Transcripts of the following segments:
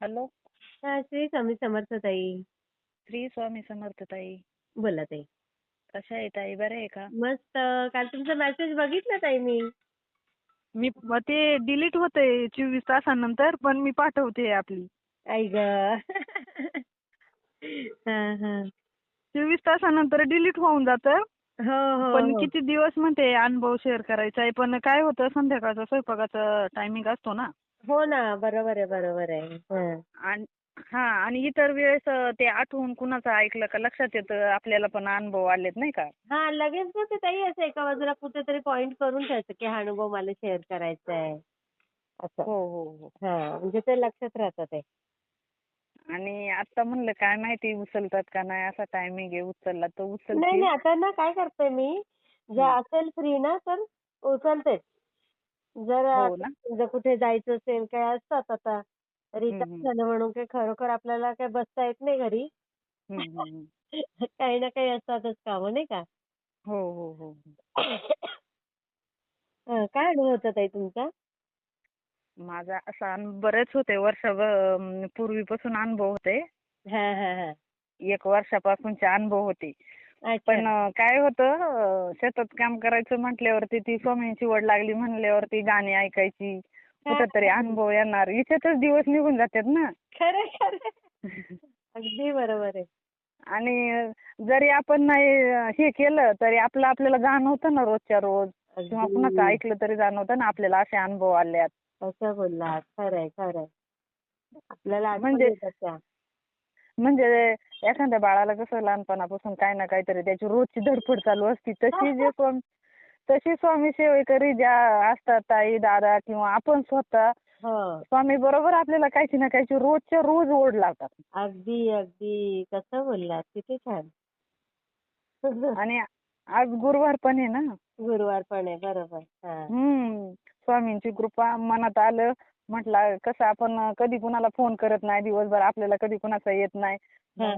Hello. हा श्री स्वामी समर्थ ताई. श्री स्वामी समर्थ ताई. बोला ताई. कशा आहे ताई? बरं आहे का? मस्त. काल तुमचा मेसेज बघितला ताई मी. मी म ते डिलीट होते चोवीस तासानंतर पण मी पाठवते आपली. आई ग. हा हा. चोवीस तासानंतर डिलीट होऊन जातं. हो हो पण हो. किती दिवस म्हणते अनुभव शेअर करायचा आहे पण काय होतं संध्याकाळचा स्वयंपाकाचा टायमिंग असतो ना. हो ना बरोबर आहे बरोबर आहे. हा. आणि हा आणि इतर वेळेस ते आठवून कुणाचं ऐकलं का लक्षात येतं आपल्याला पण अनुभव आलेत नाही का? हा लगेच ना ते ताई असं एका बाजूला कुठेतरी पॉइंट करून ठेवायचं की हा अनुभव मला शेअर करायचा आहे. असं. हो हो हो. हा म्हणजे ते लक्षात राहतं ते. आणि आता म्हणलं काय माहिती उचलतात का नाही असा टायमिंग आहे उचलला तर नाही उचलतील. नाही आता ना काय करते मी हं. असेल फ्री ना तर उचलतेच. जर हो जर कुठे जायचं असेल काय असतात आता हम्म. झालं म्हणून काही खरोखर आपल्याला काय बसता येत नाही घरी. काही ना काही असतातच कामं नाही का? हो हो हो हं, काय अनुभव होता ताई तुमचा? माझा असा अनु- बरेच होते वर्षभर अं, पूर्वीपासून अनुभव होते. हा हा हा. एक वर्षापासूनचे अनुभव होते. पण काय होतं शेतात काम करायचं म्हटल्यावरती ती स्वामींची वड लागली म्हणल्यावरती गाणी ऐकायची कुठंतरी अनुभव येणार. इथेच दिवस निघून जातात ना. खरं खरं. अगदी बरोबर आहे. आणि जरी आपण नाही हे केलं तरी आपलं आपल्याला जाणवतं ना रोजच्या रोज. किंवा कुणाचं ऐकलं तरी जाणवतं ना आपल्याला असे अनुभव आल्यात. असं बोललात. खरंय खरंय आपल्याला म्हणजे- म्हणजे एखाद्या बाळाला कसं लहानपणापासून काही ना काहीतरी त्याची रोजची धडपड चालू असती तशी जे स्वामी तशी स्वामी सेवेकरी ज्या असतात ताई दादा किंवा आपण स्वतः हो. स्वामी बरोबर आपल्याला काहीची ना काहीची रोजच्या रोज ओढ लागतात अगदी अगदी. कसं बोललात किती छान. आणि आज गुरुवार पण आहे ना. गुरुवार पण आहे बरोबर. हम्म. स्वामींची कृपा मनात आलं म्हटलं कसं आपण कधी कुणाला फोन करत नाही दिवसभर आपल्याला कधी कुणाचा येत नाही.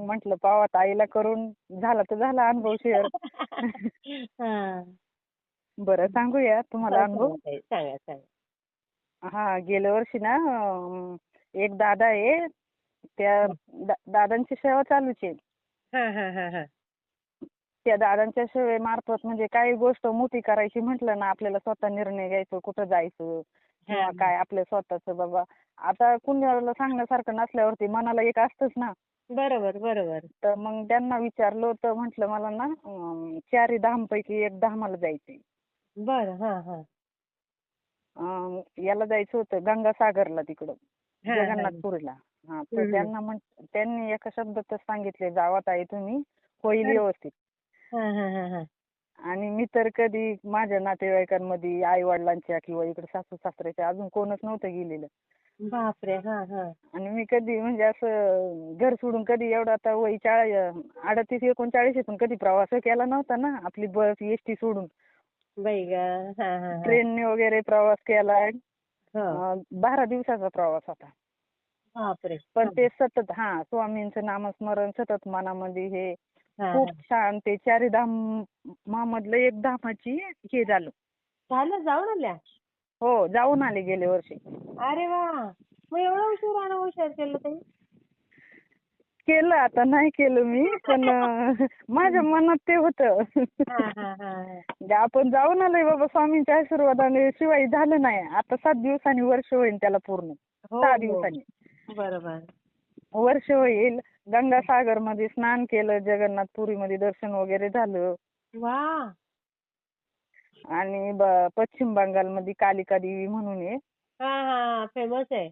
म्हटलं पावा ताईला करून झाला तर झाला अनुभव शेअर. बरं सांगूया तुम्हाला अनुभव. हा गेल्या वर्षी ना एक दादा आहे त्या दा- दादांची सेवा चालूच आहे. हा हा हा हा. त्या दादांच्या सेवेमार्फत म्हणजे काही गोष्ट मोठी करायची म्हटलं ना आपल्याला स्वतः निर्णय घ्यायचं कुठं जायचं किंवा. काय आपलं स्वतःच बाबा. आता कुणाला सांगण्यासारखं नसल्यावरती मनाला एक असतंच ना. बरोबर बरोबर. तर मग त्यांना विचारलं तर म्हटलं मला ना अं, चारही धामपैकी एक धामाला जायचंय. बर हा हा. अं, याला जायचं होतं गंगासागरला तिकडं हा, हा. जगन्नाथपुरीला. हा. तर हम्म. त्यांना म्हण त्यांनी एका शब्दातच सांगितले जावा ताई तुम्ही होईल व्यवस्थित. हा हा हा हा. आणि मी तर कधी माझ्या नातेवाईकांमध्ये आई वडिलांच्या किंवा इकडे सासू सासऱ्याच्या अजून कोणच नव्हतं गेलेलं. बापरे हा हा. आणि मी कधी म्हणजे असं घर सोडून कधी एवढं आता वय चाळी अडतीस एकोणचाळीस कधी प्रवास केला नव्हता ना आपली बस एस टी सोडून. बाई ग हा हा हा. ट्रेनने वगैरे प्रवास केलाय हो. अं, बारा दिवसाचा प्रवास होता. बापरे पण ते सतत हा स्वामींचं नामस्मरण सतत मनामध्ये हा, खूप. छान. ते चारी धामामधलं एक धामाची हे झालं. झालं? जाऊन आल्या? हो जाऊन आले गेल्या वर्षी. अरे वा! मग एवढा उशीर अनुभव शेअर केलं ताई केलं आता नाही केलं मी पण माझ्या मनात ते होतं. म्हणजे आपण जाऊन आलोय बाबा स्वामींच्या आशीर्वादाने शिवाय झालं नाही. आता सात दिवसांनी वर्ष होईल त्याला पूर्ण. हो, सहा हो. दिवसांनी. बरोबर. वर्ष होईल. गंगासागरमध्ये स्नान केलं जगन्नाथपुरीमध्ये दर्शन वगैरे झालं. वा! आणि ब- पश्चिम बंगालमध्ये कालिका देवी म्हणून आहे. हा हा फेमस आहे.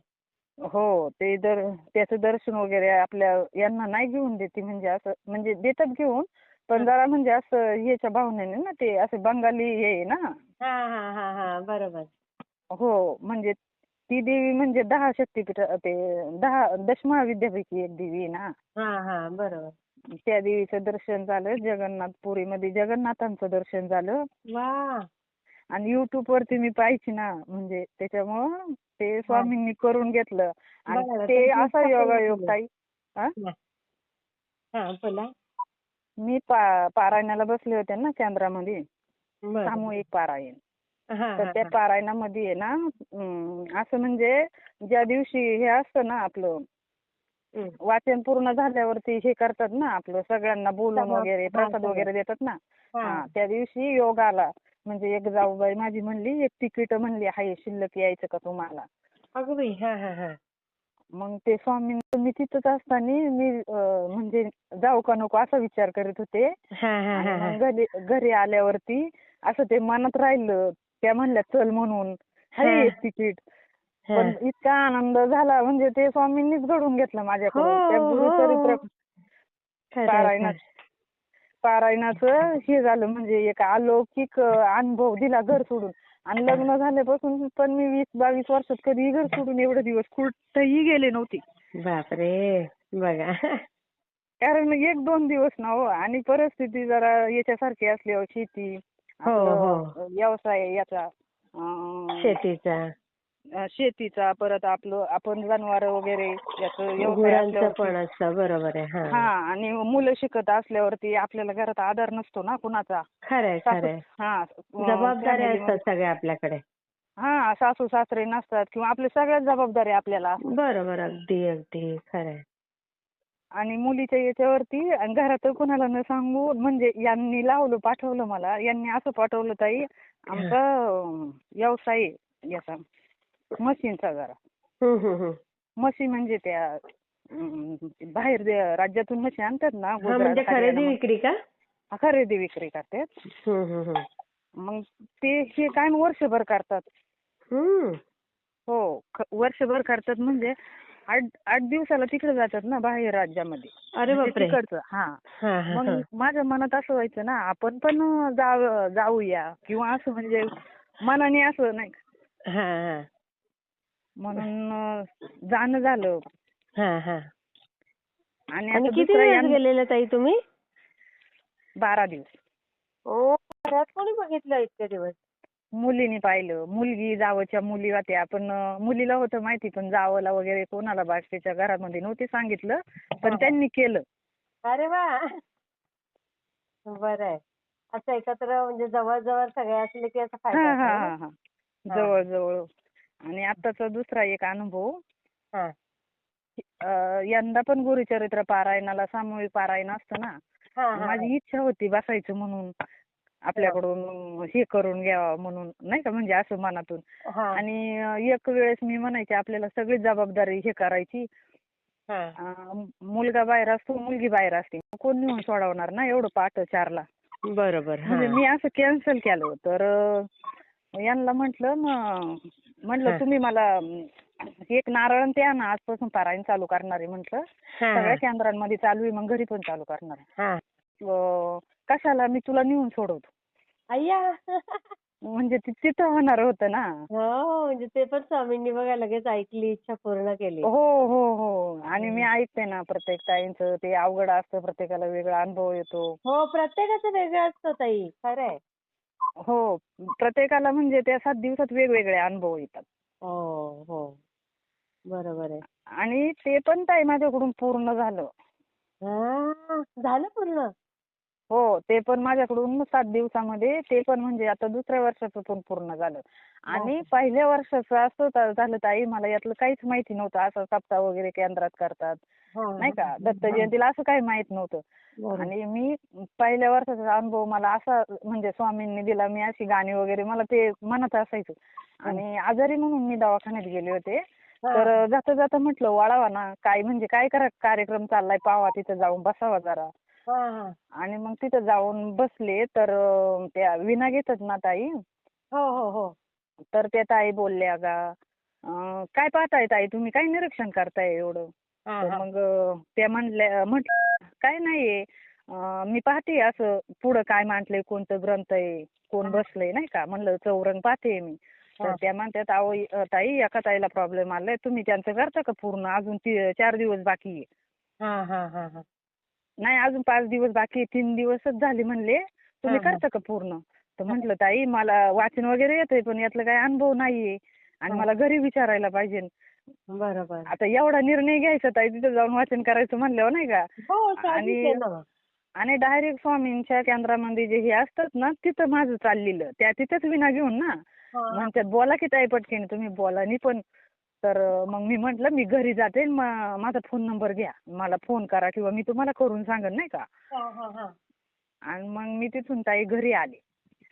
हो ते दर त्याचं दर्शन वगैरे आपल्या यांना नाही घेऊन देते म्हणजे असं म्हणजे देतात घेऊन पण जरा म्हणजे असं ह्याच्या भावनेने ना ते असे बंगाली हे आहे ना. हा हा हा हा बरोबर. हो म्हणजे ती देवी म्हणजे दहा शक्तीपीठ ते दहा दशमहाविद्यापैकी एक देवी आहे ना. हा हा बरोबर. त्या देवीचं दर्शन झालं जगन्नाथपुरीमध्ये जगन्नाथांचं दर्शन झालं. वा! आणि युट्यूब वरती मी पाहायची ना म्हणजे त्याच्यामुळं ते स्वामींनी करून घेतलं. आणि बरं, ते असा तुम्ही योगायोग केलं. ताई हा बोला. मी पा पारायणाला बसले होते ना केंद्रामध्ये. बरं. सामूहिक पारायण. तर त्या. पारायणामध्ये आहे ना असं म्हणजे ज्या दिवशी हे असतं ना आपलं. वाचन पूर्ण झाल्यावरती हे करतात ना आपलं सगळ्यांना बोलून वगैरे प्रसाद. वगैरे देतात ना हा. त्या दिवशी योग आला म्हणजे एक जाऊबाई माझी म्हणली एक तिकीट म्हणली आहे शिल्लक यायचं का तुम्हाला हा हा हा मग ते स्वामी मी तिथंच असताना मी म्हणजे जाऊ का नको असा विचार करीत होते घरी आल्यावरती असं ते मनात राहिलं त्या म्हणल्या चल म्हणून हा. आहे तिकीट पण. इतका आनंद झाला म्हणजे ते स्वामींनीच घडून घेतलं माझ्याकडून त्या हो, गुरुचरित्र हो. पारायणात पारायणाचं हे झालं म्हणजे एक अलौकिक अनुभव दिला घर सोडून आणि लग्न झाल्यापासून पण मी वीस बावीस वर्षात कधीही घर सोडून एवढे दिवस कुठंही गेले नव्हते बापरे बघा कारण एक दोन दिवस ना हो आणि परिस्थिती जरा याच्यासारखी असल्यावर शेती. व्यवसाय याचा शेतीचा. शेतीचा परत आपलं आपण जनावर वगैरे याचं पण असतं बरोबर आहे हा. हा आणि मुलं शिकत असल्यावरती आपल्याला घरात आधार नसतो ना कुणाचा. खरंय सासू खरंय. हा जबाबदाऱ्या असतात सगळ्या आपल्याकडे. हा सासू सासरे नसतात किंवा आपल्या सगळ्याच जबाबदारी आपल्याला. बरोबर अगदी अगदी खरंय. आणि मुलीच्या याच्यावरती आणि घरात कुणाला न सांगू म्हणजे यांनी लावलं पाठवलं मला यांनी असं पाठवलं ताई आमचा व्यवसाय आहे याचा मशीनचा जरा. म्हशी म्हणजे त्या अं, बाहेर दे- राज्यातून म्हशी आणतात ना हा गुजरात, म्हणजे खरेदी हरियाणा. विक्री का खरेदी विक्री करतात हम्म, हम्म, हम्म. मग ते हे काय वर्षभर करतात हम्म. हो ख- वर्षभर करतात म्हणजे आठ आठ दिवसाला तिकडे जातात ना बाहेर राज्यामध्ये. अरे म्हणजे बापरे. तिकडचं हा. मग. माझ्या मनात असं व्हायचं ना आपण पण जाव जाऊया. किंवा असं म्हणजे मनाने असं नाही का. हा हा. म्हणून जाणं झालं. हा हा. आणि किती दिवस गेलेले ताई तुम्ही? बारा दिवस. ओ घरात कोणी बघितलं इतके दिवस? मुलीने पाहिलं. मुलगी जावच्या मुली होत्या. पण मुलीला होतं माहिती पण जावला वगैरे कोणाला बाकीच्या घरामध्ये नव्हते सांगितलं. पण. त्यांनी केलं. अरे वा! बरं आहे असं एकत्र म्हणजे जवळ जवळ सगळे असले की असं हा फायदा हा होतो हा ना? हा जवळ जवळ आणि आताचा दुसरा एक अनुभव. हा. अं, यंदा पण गुरुचरित्र पारायणाला सामूहिक पारायण असतं ना? हा हा माझी इच्छा होती बसायचं म्हणून. आपल्याकडून हे करून घ्यावं म्हणून नाही का? म्हणजे असं मनातून. हा. आणि एक वेळेस मी म्हणायचे आपल्याला सगळी जबाबदारी हे करायची. हा. अं, मुलगा बाहेर असतो मुलगी बाहेर असते. कोण नेऊन सोडवणार ना एवढं पहाट चारला? बरोबर हा. म्हणजे मी असं कॅन्सल केलं तर अं, यांना म्हटलं मग म्हटलं हा. तुम्ही मला अं, एक नारळ आणि ते आणा आजपासून पारायण चालू करणार आहे म्हटलं. हा. सगळ्या केंद्रांमध्ये चालू आहे मग घरी पण चालू करणार आहे. कशाला मी तुला नेऊन सोडवतो? अय्या म्हणजे ति- तिथं होणार होतं ना. हो म्हणजे ते पण स्वामींनी बघा लगेच ऐकली इच्छा पूर्ण केली. हो हो हो. आणि मी ऐकते ना प्रत्येक ताईंचं ते अवघड असतं प्रत्येकाला वेगळा अनुभव येतो. हो प्रत्येकाचं वेगळं असतं ताई खरंय. हो प्रत्येकाला म्हणजे त्या सात दिवसात वेगवेगळे अनुभव येतात. हो हो. बरोबर आहे. आणि ते पण ताई माझ्याकडून पूर्ण झालं. हा, झालं पूर्ण? हो ते पण माझ्याकडून सात दिवसामध्ये ते पण म्हणजे आता दुसऱ्या वर्षाचं पण पूर्ण झालं आणि हो. पहिल्या वर्षाचं असं होतं- झालं ताई मला यातलं काहीच माहिती नव्हतं असं सप्ताह वगैरे केंद्रात करतात हा, नाही का हा, दत्त. जयंतीला असं काही माहीत नव्हतं. आणि मी पहिल्या वर्षाचा अनुभव मला असा म्हणजे स्वामींनी दिला मी अशी गाणी वगैरे मला ते मनात असायचं आणि आजारी म्हणून मी दवाखान्यात गेले होते. तर जाता जाता म्हटलं वळावा ना काय म्हणजे काय करा कार्यक्रम चाललाय पावा तिथं जाऊन बसावा जरा. आणि मग तिथं जाऊन बसले तर त्या विना घेतात ना ताई? हो हो हो. तर त्या ताई बोलल्या का काय पाहताय ताई? तुम्ही काय निरीक्षण करताय एवढं? तर. मग त्या म्हणल्या म्हटलं काय नाहीये मी पाहते असं पुढं काय मांडलंय कोणतं ग्रंथ आहे? कोण बसलंय नाही का? म्हणलं चौरंग पाहते मी. तर. त्या म्हणतात अहो ताई एका ताईला प्रॉब्लेम आलाय. तुम्ही त्यांचं करता का पूर्ण? अजून चार दिवस बाकी आहे. नाही अजून पाच दिवस बाकी आहे तीन दिवसच झाले म्हणले. तुम्ही हा, हा. करता का पूर्ण? तर म्हटलं ताई मला वाचन वगैरे येतंय पण यातलं काही अनुभव नाहीये आणि हा. मला घरी विचारायला पाहिजे. बरोबर. आता एवढा निर्णय घ्यायचा ताई तिथं जाऊन वाचन करायचं म्हणल्यावर नाही का? हो साहजिक आणि- ना. आणि डायरेक्ट स्वामींच्या केंद्रामध्ये जे हे असतात ना तिथं माझं चाललेलं. त्या तिथंच विना घेऊन ना. हा. म्हणतात बोला की ताई पटकीने तुम्ही बोला नी पण तर मग मी म्हटलं मी घरी जाते म- माझा फोन नंबर घ्या. मला फोन करा किंवा मी तुम्हाला करून सांगेन नाही का? हा, हा, हा. आणि मग मी तिथून ताई घरी आले.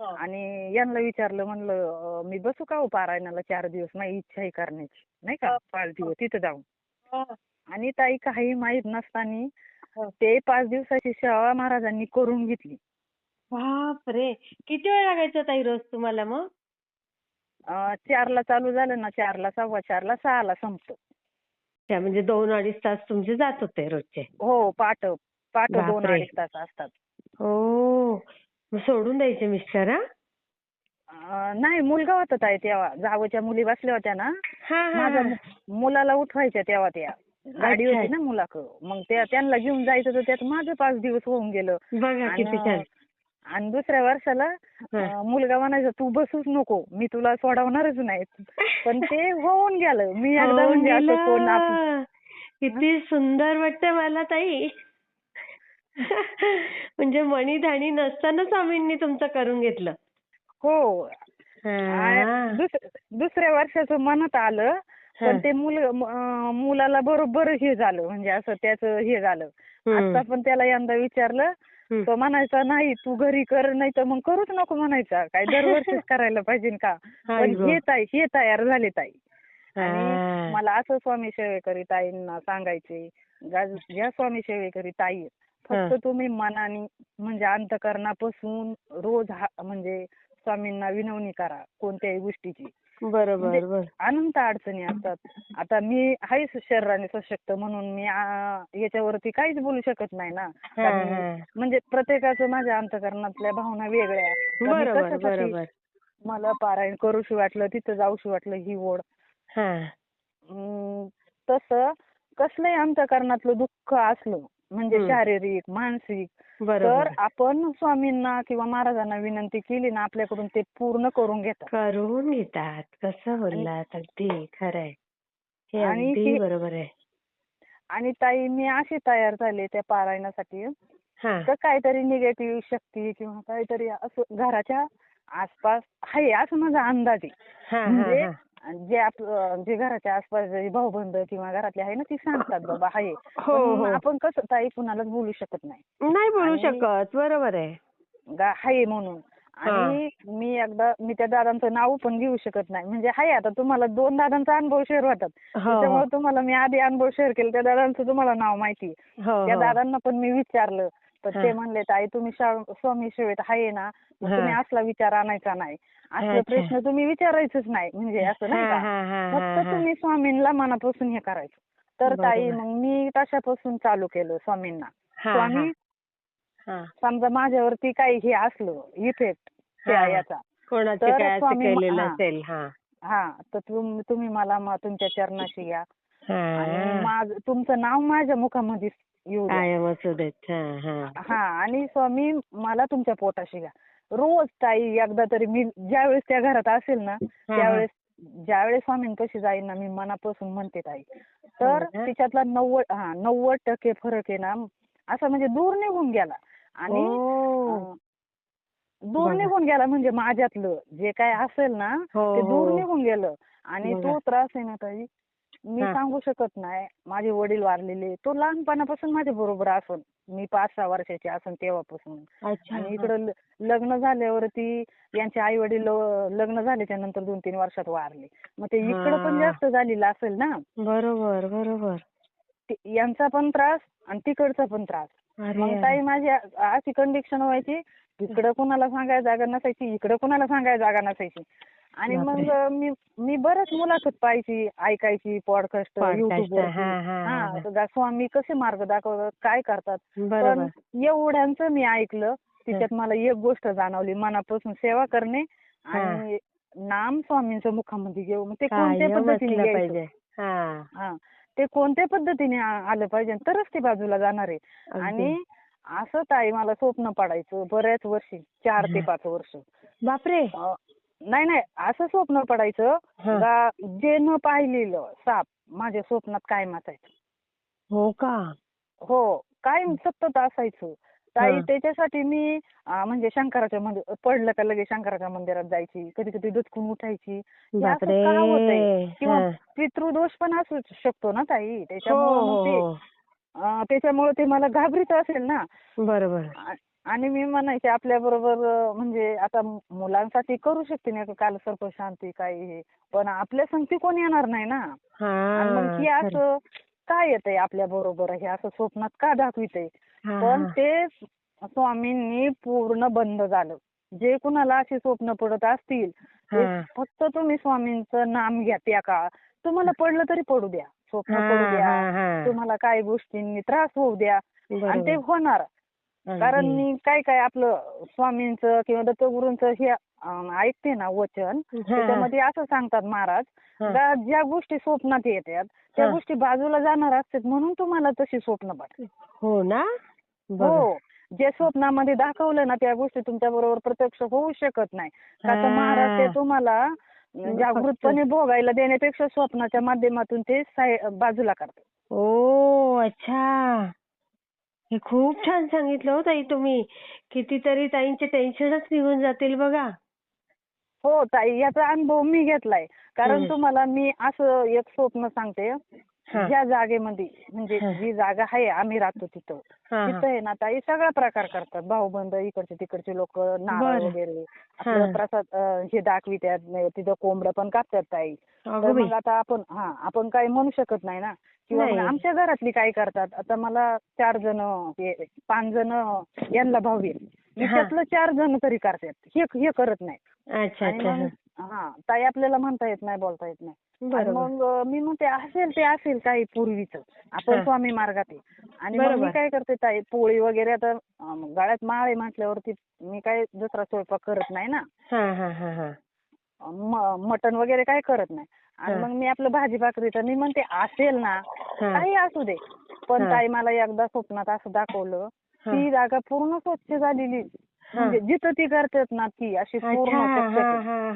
हा. आणि यांना विचारलं म्हणलं अं, मी बसू का हो पारायणाला चार दिवस? माझी इच्छा आहे करण्याची. नाही का? पाच दिवस तिथं जाऊन. हा. आणि ताई काही माहीत नसताना. ते पाच दिवसाची सेवा महाराजांनी करून घेतली. बापरे! किती वेळ लागायचा ताई रोज तुम्हाला मग? चारला चालू झालं ना चारला सव्वा चारला सहाला संपतं. अच्छा, म्हणजे दोन अडीच तास तुमचे जात होते रोजचे? हो पाट पाट दोन. अडीच तास असतात. हो सोडून द्यायचे मिस्टर नाही मुलगा होता ताई तेव्हा जावच्या मुली बसल्या होत्या ना. हा हा. माझ्या मुलाला उठवायच्या तेव्हा त्या. गाडी. होती ना मुलाक मग त्या त्यांना घेऊन जायचं तर त्यात माझं पाच दिवस होऊन गेलं. आणि दुसऱ्या वर्षाला मुलगा म्हणायचा तू बसूच नको मी तुला सोडवणारच नाही पण ते होऊन गेलं मी एकदा म्हणजे असं कोण. किती सुंदर वाटतं मला ताई म्हणजे मणी धाणी नसताना स्वामींनी तुमचं करून घेतलं हो हा. दुसऱ्या वर्षाचं मनात आलं पण. ते मुल मुलाला बरोबर हे झालं म्हणजे असं त्याचं हे झालं. आता पण त्याला यंदा विचारलं. तो म्हणायचा नाही तू घरी कर नाही तर मग करूच नको म्हणायचा काय दरवर्षीच करायला पाहिजे का पण. हे ताई हे तयार झाले ताई. आणि मला असं स्वामी सेवेकरी ताईंना सांगायचे ज्या स्वामी सेवेकरी ताई. फक्त तुम्ही मनाने म्हणजे अंतकरणापासून रोज म्हणजे स्वामींना विनवणी करा कोणत्याही गोष्टीची बरोबर म्हणजे बरोबर अनंत अडचणी असतात. आता मी आहेच शरीराने सशक्त म्हणून मी याच्यावरती काहीच बोलू शकत नाही ना. म्हणजे प्रत्येकाचं माझ्या अंतकरणातल्या भावना वेगळ्या बरोबर बरोबर. मला पारायण करूशी वाटलं तिथं जाऊशी वाटलं ही ओढ. हा. तसं कसलंही अंतकरणातलं दुःख असलं म्हणजे. शारीरिक मानसिक. तर आपण स्वामींना किंवा महाराजांना विनंती केली ना आपल्याकडून ते पूर्ण करून घेतात. करून घेतात. कसं बोललात अगदी खरंय. हे आणि अगदी बरोबर आहे. आणि ताई मी अशी तयार झाले त्या पारायणासाठी. हा. तर काहीतरी निगेटिव्ह शक्ती किंवा काहीतरी असं घराच्या आसपास आहे असं माझा अंदाज आहे. म्हणजे जे आप जे घराच्या आसपास जे भाऊबंद किंवा घरातले आहे ना ती सांगतात बाबा आहे. हो पण हो. आपण कसं ताई कुणालाच बोलू शकत नाही. नाही बोलू आणि- शकत. बरोबर आहे. गा- आहे म्हणून. आणि मी एकदा मी त्या दादांचं नाव पण घेऊ शकत नाही. म्हणजे आहे आता तुम्हाला दोन दादांचा अनुभव शेअर होतात. हो त्याच्यामुळे तुम्हाला मी आधी अनुभव शेअर केला. त्या दादांचं तुम्हाला नाव माहिती आहे. हो त्या हो दादांना पण मी विचारलं. तर हा. ते म्हणले ताई तुम्ही शा- स्वामी सेवेत आहे ना? मग हा. तुम्ही असला विचार आणायचा नाही. अच्छा. प्रश्न तुम्ही विचारायचंच नाही म्हणजे असं नाही का फक्त. तुम्ही स्वामींना मनापासून हे करायचं तर ताई. मग मी तशापासून चालू केलं स्वामींना स्वामी. समजा माझ्यावरती काही हे असलं इफेक्ट त्या. याचा तर काय असं स्वामी- हा. तर तुम- तुम्ही मला तुमच्या चरणाशी घ्या आणि माझं तुमचं नाव माझ्या मुखामध्ये येऊ द्या देत हा हा हा आणि स्वामी मला तुमच्या पोटाशी घ्या रोज ताई एकदा तरी मी ज्यावेळेस त्या घरात असेल ना त्यावेळेस ज्यावेळेस स्वामींपाशी जाईन ना मी मनापासून म्हणते ताई तर हो ना? तिच्यातला नव्वद हा नव्वद टक्के फरक आहे ना असा म्हणजे दूर निघून गेला आणि ओ. अं, दूर बघा. निघून गेला म्हणजे माझ्यातलं जे काय असेल ना हो, ते दूर हो. निघून गेलं आणि बघा. तो त्रास आहे ना ताई मी. सांगू शकत नाही. माझे वडील वारलेले. तो लहानपणापासून माझ्या बरोबर असून. मी पाच सहा वर्षाची असून तेव्हापासून. आणि. इकडं लग्न झाल्यावरती यांचे आई वडील लग्न झाल्याच्यानंतर दोन तीन वर्षात वारले. मग ते इकडं पण. जास्त झालेलं असेल ना? बरोबर बरोबर. यांचा पण त्रास आणि तिकडचा पण त्रास. मग. ताई माझी अशी कंडिशन व्हायची. इकडं कुणाला सांगायला जागा नसायची इकडं कुणाला सांगायला जागा नसायची. आणि मग. मी मी बरंच मुलाखत पाहायची ऐकायची पॉडकास्ट Podcast, युट्यूब तर गा- स्वामी कसे मार्ग दाखवतात काय करतात? पण एवढ्यांचं मी ऐकलं त्याच्यात मला एक गोष्ट जाणवली. मनापासून सेवा करणे आणि नाम स्वामींचं मुखामध्ये घेऊ मग ते कोणत्या पद्धतीने घ्यायचं पाहिजे. हा. हा ते कोणत्या पद्धतीने आलं पाहिजे तरच ते बाजूला जाणार आहे. आणि असं ताई मला स्वप्न पडायचं बऱ्याच वर्षी चार ते. पाच वर्ष. बापरे. नाही नाही असं स्वप्न पडायचं हा. का जे न पाहिलेलं साप माझ्या स्वप्नात कायम असायचं हो का? हो कायम सतत असायचं. ताई हा. त्याच्यासाठी मी अं, म्हणजे शंकराच्या मंदिर पडलं का लगेच शंकराच्या मंदिरात जायची कधी कधी डचकून उठायची. हे असं बापरे! का होतंय? किंवा हा. पितृदोष पण असू शकतो ना ताई? हो त्याच्यामुळे हो ते हो. अं, त्याच्यामुळे ते मला घाबरीत असेल ना. बरोबर. आ- आणि मी म्हणायचे आपल्या बरोबर म्हणजे आता मुलांसाठी करू शकते का काल सर्प शांती काय हे पण आपल्या संगती कोण येणार नाही ना आणि मग हा. असं काय येतंय आपल्या बरोबर हे असं स्वप्नात का दाखवितंय पण. ते स्वामींनी पूर्ण बंद झालं जे कुणाला अशी स्वप्न पडत असतील. फक्त तुम्ही स्वामींचं नाम घ्या त्या काळात तुम्हाला पडलं तरी पडू द्या स्वप्न पडू द्या. तुम्हाला काही गोष्टींनी त्रास होऊ द्या आणि ते. होणार कारण. मी काय काय आपलं स्वामींचं किंवा दत्तगुरूंचं हे ऐकते ना वचन त्याच्यामध्ये असं सांगतात महाराज. का ज्या गोष्टी स्वप्नात येतात त्या. गोष्टी बाजूला जाणार असतात म्हणून तुम्हाला तशी स्वप्न पडतात हो ना. हो जे स्वप्नामध्ये दाखवलं ना त्या गोष्टी तुमच्या बरोबर प्रत्यक्ष होऊ शकत नाही का तर महाराज ते. तुम्हाला जागृतपणे भोगायला देण्यापेक्षा स्वप्नाच्या माध्यमातून ते बाजूला करतात ओ अच्छा हे खूप छान सांगितलं हो ताई तुम्ही कितीतरी ताईंचे टेन्शनच निघून जातील बघा हो ताई याचा अनुभव मी घेतलाय कारण. तुम्हाला मी असं एक स्वप्न सांगते. ज्या जागेमध्ये म्हणजे. जी जागा आहे आम्ही राहतो तिथं. तिथं आहे ना ताई सगळा प्रकार करतात भाऊबंद इकडचे तिकडचे लोक नारळ. वगैरे. आपलं प्रसाद हे दाखवितात तिथं कोंबडं पण कापतात ताई तर. मग आता आपण हा आपण काही म्हणू शकत नाही ना किंवा. आमच्या घरातली काय करतात आता मला चार जण पाच जण यांना भाऊ हा. त्यातलं चार जण तरी करतात हे हे करत नाही हा ताई आपल्याला म्हणता येत नाही बोलता येत नाही आणि बरोबर मग मी म्हणते असेल ते असेल काही पूर्वीच आपण हा. स्वामी मार्गात आहे आणि मग मी बरोबर. काय करते ताई पोळी वगैरे आता अं, गळ्यात माळ आहे म्हटल्यावरती मी काय दुसरा स्वयंपाक करत नाही ना हा हा हा हा मटण वगैरे काय करत नाही आणि हा. मग मी आपलं भाजी भाकरी तर मी म्हणते असेल ना हा. काही असू दे पण हा. ताई मला एकदा स्वप्नात असं दाखवलं हा. ती जागा पूर्ण स्वच्छ झालेली म्हणजे जिथं ती करतात ना ती अशी पूर्ण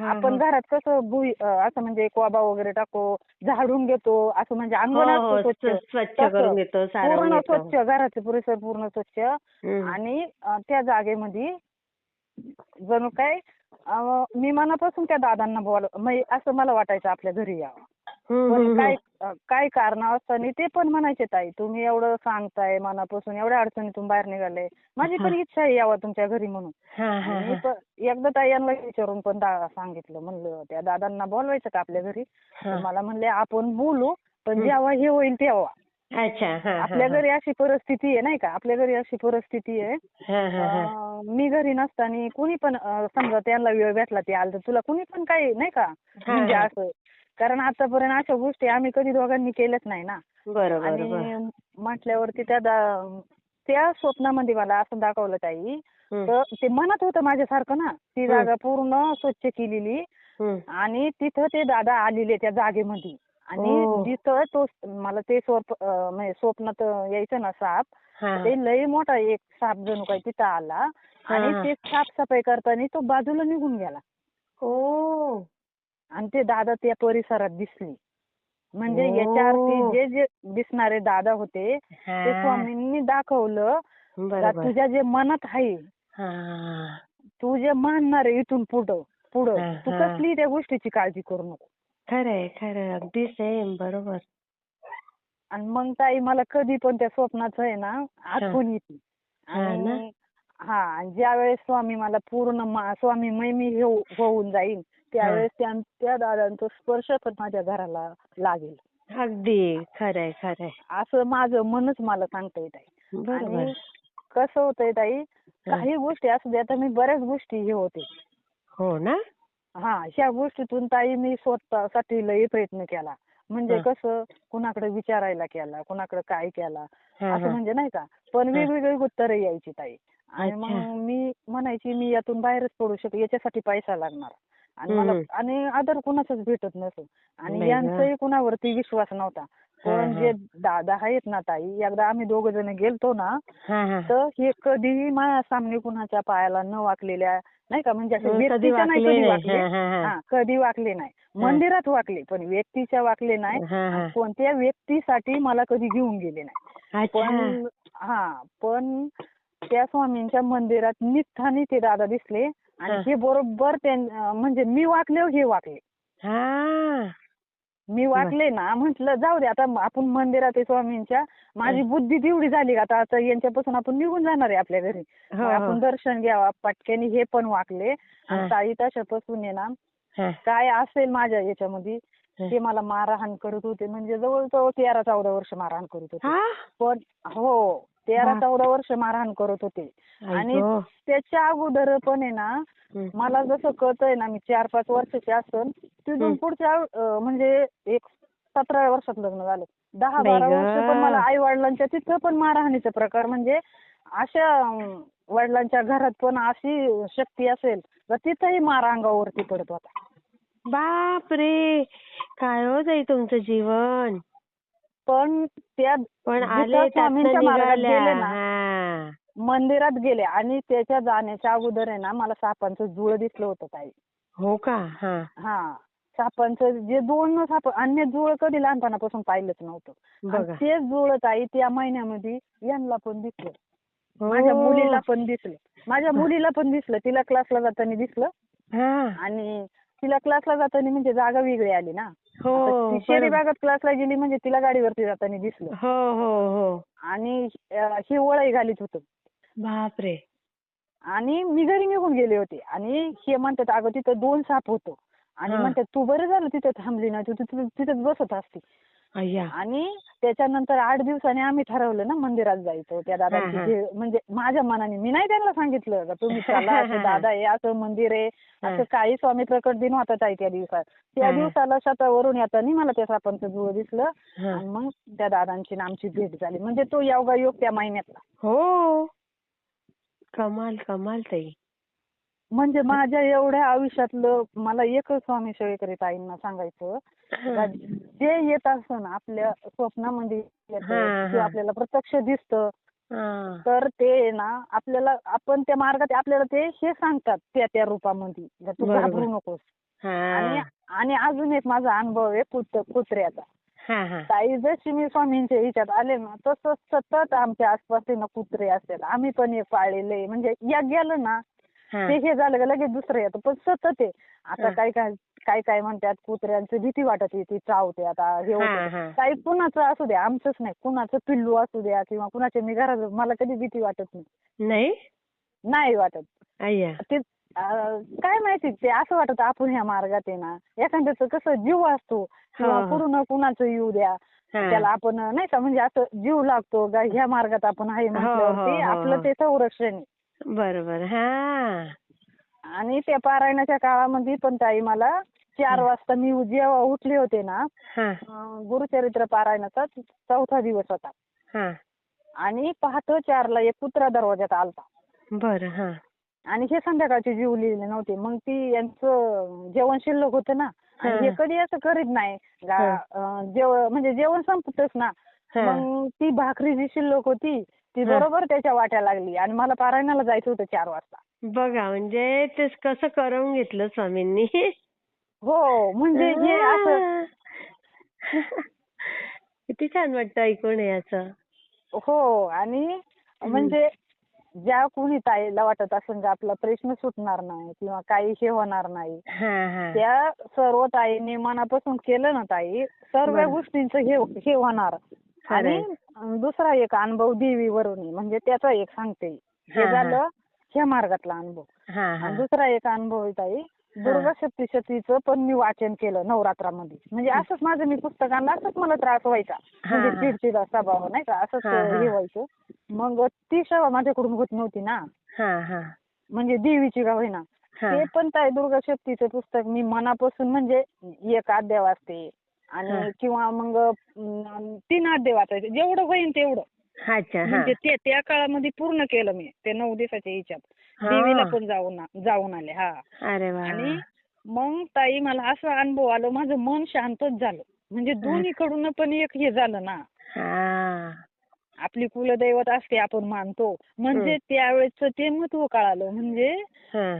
आपण. घरात कसं भुई असं म्हणजे कोबा वगैरे टाको झाडून घेतो असं म्हणजे हो अंगण हो स्वच्छ स्व- स्वच्छ. करून घेतो सारवून पूर्ण घेतो स्वच्छ घराचे परिसर पूर्ण स्वच्छ हम्म. आणि अं, त्या जागेमध्ये जणू काय अं, मी मनापासून त्या दादांना बोल म्हणजे असं मला वाटायचं आपल्या घरी यावं पण काय काय कारण असताना ते पण म्हणायचे ताई तुम्ही एवढं सांगताय मनापासून एवढ्या अडचणीतून बाहेर निघाले. माझी पण. इच्छा आहे यावं तुमच्या घरी म्हणून. हा हा आणि हा. प- एकदा ताई यांना विचारून पण सांगितलं म्हणलं त्या दादांना बोलवायचं का आपल्या घरी? मला म्हणले आपण बोलू पण. जेव्हा हे होईल तेव्हा. अच्छा आपल्या. घरी अशी परिस्थिती आहे नाही का? आपल्या घरी अशी परिस्थिती आहे. मी घरी नसताना कुणी पण समजा त्यांना वेळ भेटला ते आलं तर तुला कुणी पण काही नाही का? म्हणजे. असं कारण आतापर्यंत अशा गोष्टी आम्ही कधी दोघांनी केल्याच नाही ना बरोबर आणि म्हटल्यावरती त्या दा- त्या स्वप्नामध्ये मला असं दाखवलं ताई तर ते म्हणत होतं माझ्यासारखं ना ती. जागा पूर्ण स्वच्छ केलेली. आणि तिथं ते दादा आलेले त्या जागेमध्ये आणि. जिथं तो मला ते स्वप्न म्हणजे स्वप्नात यायचं ना साप ते लई मोठा एक साप जणू काही तिथं आला आणि. ते साफसफाई करताना तो बाजूला निघून गेला ओ आणि ते दादा त्या परिसरात दिसले म्हणजे. याच्यावरती जे जे दिसणारे दादा होते ते. स्वामींनी दाखवलं तुझ्या जे मनात आहे हा तू जे मानणार आहे इथून पुढं पुढं तू हा. कसली त्या गोष्टीची काळजी करू नको खरंय अगदी सेम बरोबर आणि मग ताई मला कधी पण त्या स्वप्नाचं आहे ना आठवण येते हा? आणि हा आणि ज्या वेळेस स्वामी मला पूर्ण स्वामी मी होऊन जाईल त्यावेळेस त्या दादांचा स्पर्श पण माझ्या घराला लागेल. अगदी. खरंय खरंय. असं माझं मनच मला सांगता येत आहे बरोबर. आणि कसं होतंय ताई काही गोष्टी असू द्या आता मी बऱ्याच गोष्टी हे होते. हो ना? हा ह्या गोष्टीतून ताई मी स्वतःसाठी लई प्रयत्न केला. म्हणजे. कसं कुणाकडे विचारायला केला कुणाकडे काय केला असं. म्हणजे नाही का पण. वेगवेगळी उत्तरं यायची ताई. आणि. मग मी म्हणायची मी यातून बाहेरच पडू शकते याच्यासाठी पैसा लागणार. आणि मला. आणि आदर कुणाचाच भेटत नसो आणि. यांचाही कुणावरती विश्वास नव्हता पण. जे दादा आहेत ना ताई एकदा आम्ही दोघ जण गेलतो ना तर हे कधीही माझ्या सामने कुणाच्या पायाला न वाकलेल्या नाही का म्हणजे असे व्यक्तीच्या नाही कधी. वाकले हा, कधी वाकले नाही. मंदिरात वाकले पण व्यक्तीच्या वाकले नाही कोणत्या व्यक्तीसाठी मला कधी घेऊन गेले नाही पण हा पण त्या स्वामींच्या मंदिरात निघताना ते दादा दिसले आणि हा. बरोबर म्हणजे मी वाकले हे वाकले हा मी वाकले ना म्हंटल जाऊ दे आता आपण मंदिरात आहे स्वामींच्या माझी बुद्धी तेवढी झाली का आता आता यांच्यापासून आपण निघून जाणार आहे आपल्या घरी हो, हो. आपण दर्शन घ्यावा पटक्याने हे पण वाकले. आणि ताई तशापासून आहे ना. काय असेल माझ्या याच्यामध्ये. ते मला मारहाण करत होते म्हणजे जवळजवळ तेरा चौदा वर्ष मारहाण करत होते पण हो तेरा. चौदा वर्ष मारहाण करत होते आणि. त्याच्या अगोदर पण आहे ना. मला जसं कळतंय ना मी चार पाच वर्षाची असन तिथून. पुढच्या अं, म्हणजे एक सतराव्या वर्षात लग्न झालं दहा बारा. वर्ष पण मला आई वडिलांच्या तिथं पण मारहाणीचा प्रकार म्हणजे अशा अं, वडिलांच्या घरात पण अशी शक्ती असेल तर तिथंही मार अंगावरती पडत होता बाप रे काय हो ताई तुमचं जीवन पण त्या निघाल्या. मंदिरात गेले आणि त्याच्या जाण्याच्या अगोदर आहे ना मला सापांचं जुळ दिसलं होतं ताई. हो का? हा. हा. सापांचं जे दोन साप अन्य जुळ कधी लहानपणापासून पाहिलंच नव्हतं. तेच जुळ ताई त्या महिन्यामध्ये यांना पण दिसलं. हो. माझ्या मुलीला पण दिसलं. माझ्या मुलीला पण दिसलं. तिला क्लासला जाताना दिसलं. आणि तिला क्लासला जाताना म्हणजे जागा वेगळी आली ना. हो शहरी. भागात क्लासला गेली म्हणजे तिला गाडीवरती जाताना दिसलं. हो हो हो. आणि ही वळई घालीत होतं. बापरे. आणि मी घरी निघून गेले होते. आणि हे म्हणतात अगं तिथं दोन साप होतो. आणि. म्हणतात तू बरं झालं तिथं थांबली ना तू तिथं तिथंच बसत असते. आणि त्याच्यानंतर आठ दिवसांनी आम्ही ठरवलं ना मंदिरात जायचं. त्या दादाची म्हणजे माझ्या मनाने मी नाही त्यांना सांगितलं का तुम्ही चला असं दादा आहे असं मंदिर आहे. असं काही स्वामी प्रकट दिन होता ताई त्या दिवसात. त्या. दिवसाला शतावरून येताना मला त्या सापांचं जुळ दिसलं. आणि मग त्या दादांची आमची भेट झाली. म्हणजे तो योगायोग त्या महिन्यातला. हो. कमाल कमाल ताई. म्हणजे माझ्या एवढ्या आयुष्यातलं मला एकच स्वामी सेवेकरी ताईंना सांगायचं का जे येत असतं ना आपल्या स्वप्नामध्ये हा, हा. आपल्याला प्रत्यक्ष दिसतं हा. तर ते ना आपल्याला आपण त्या मार्गात आपल्याला ते हे सांगतात त्या त्या रूपामध्ये तू. घाबरू नकोस आणि हा आणि अजून एक माझा अनुभव आहे कुत कुत्र्याचा हा हा ताई जशी मी स्वामींच्या ह्याच्यात आले ना तसं सतत आमच्या आसपास ना कुत्रे असतात आम्ही पण एक पाळलेले म्हणजे या गेलं ना हा. ते हे झालं का लगेच दुसरं येतं पण सतत आहे. आता हा. काय काय म्हणतात कुत्र्यांची भीती वाटत येते चावते आता हे हा, होतं. हा. काही कुणाचं असू द्या आमचंच नाही. कुणाचं पिल्लू असू द्या किंवा कुणाच्या मी घरात मला कधी भीती वाटत नाही. नाही? वाटत. ते काय माहिती ते असं वाटत आपण ह्या मार्गात आहे ना. एखाद्याचं कसं जीव असतो किंवा हो, हो. पूर्ण कुणाचं येऊ द्या. हा. त्याला आपण नाही का म्हणजे असं जीव लागतो ह्या मार्गात आपण आहे म्हटल्यावरती हो, हो, आपलं हो. ते संरक्षण आहे. बरोबर हा. आणि त्या पारायणाच्या काळामध्ये पण ताई मला चार वाजता मी जेव्हा उठले होते ना हा. अं, गुरुचरित्र पारायणाचा चौथा दिवस होता. हा. आणि पहाटे चारला एक कुत्रा दरवाजात आलता. बर हा. आणि हे संध्याकाळचे जीव लिहिले नव्हते. मग ती यांचं जेवण शिल्लक होतं ना आणि हा. हे. कधी असं करीत नाही. गा-. अं, जेव म्हणजे जेवण संपतच ना. हा. मग ती भाकरी जी शिल्लक होती. ती. बरोबर त्याच्या वाट्या लागली. आणि मला पारायणाला जायचं होतं चार वाजता. बघा म्हणजे ते कसं करवून घेतलं स्वामींनी. हो म्हणजे हे. असं किती छान वाटतं ऐकून असं. हो आणि म्हणजे ज्या कोणी ताईला वाटत असेल का आपला प्रश्न सुटणार नाही किंवा काही हे होणार नाही त्या सर्व ताईने मनापासून केलं ना ताई सर्व. गोष्टींचं हे हे होणार. आणि. दुसरा एक अनुभव देवीवरून आहे. म्हणजे त्याचा एक सांगते. हे. झालं ह्या मार्गातला अनुभव. आणि दुसरा एक अनुभव आहे ताई. दुर्गा सप्तशतीचं पण मी वाचन केलं नवरात्रामध्ये. म्हणजे असंच माझं मी पुस्तकांना असंच मला त्रास व्हायचा. म्हणजे. चिडचिड स्वभाव नाही का? असंच हा, व्हायचं. मग ती सेवा माझ्याकडून होत नव्हती ना. म्हणजे देवीची का होईना. ते पण ताई दुर्गा शक्तीचं पुस्तक मी मनापासून म्हणजे एक अध्याय वाचते. आणि किंवा मग तीन अध्याय वाचायचे. जेवढं होईन तेवढं. अच्छा हा. म्हणजे ते त्या काळामध्ये पूर्ण केलं मी ते नऊ दिवसाच्या ह्याच्यात हा. देवीला पण जाऊन जाऊन आले हा. आणि मग ताई मला असं अनुभव आलं माझं मन शांतच झालं. म्हणजे दोन्हीकडून पण एक हे झालं ना. हा. आपली कुलदैवत असते आपण मानतो. म्हणजे त्यावेळेच ते महत्त्व कळालं. म्हणजे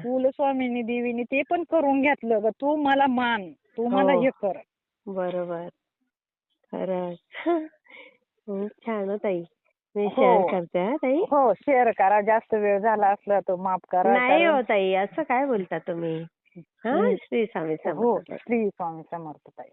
कुलस्वामिनी देवीने ते पण करून घेतलं का तू मला मान तू मला हो. हे कर. बरोबर. खरंच. खूप छान हो ताई. मी हो. शेअर करते हा ताई. हो शेअर करा. जास्त वेळ झाला असला तर माफ करा नाही हो ताई असं काय बोलता तुम्ही? हा. श्री स्वामी हो समर्थ श्री स्वामी समर्थ ताई.